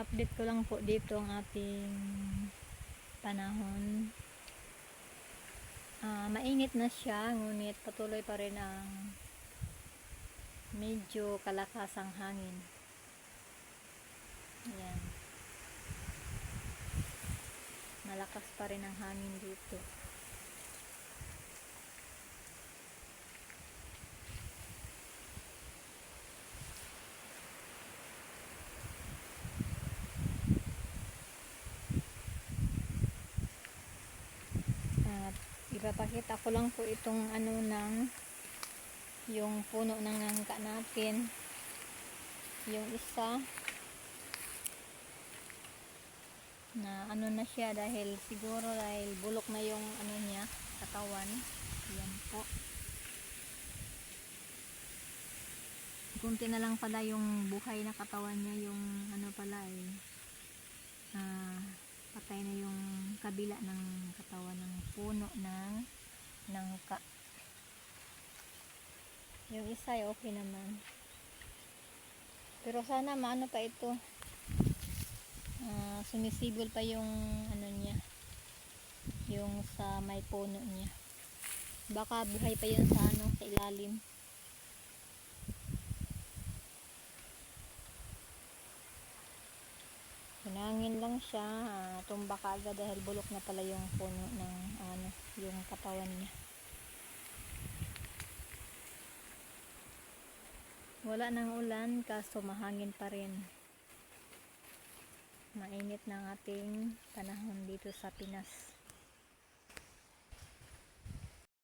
update ko lang po dito ang ating panahon. Ah, mainit na siya, ngunit patuloy pa rin ang medyo kalakasang hangin. Ayan. Malakas pa rin ang hangin dito. Ipapakita ko lang po itong ano ng yung puno ng nangka natin. Yung isa na ano na siya dahil siguro dahil bulok na yung ano niya katawan. Yan po. Kunti na lang pala yung buhay na katawan niya yung ano pala eh ah, patay na yung kabila ng katawan ng puno ng nangka. Yung isa ay okay naman. Pero sana maano pa ito. Ah, sumisibol pa yung ano niya. Yung sa may puno niya. Baka buhay pa yun sa ano, sa ilalim. Lang siya, ah, tumba ka agad dahil bulok na pala yung puno ng ano, yung katawan niya. Wala nang ulan kaso mahangin pa rin. Mainit ng ating panahon dito sa Pinas.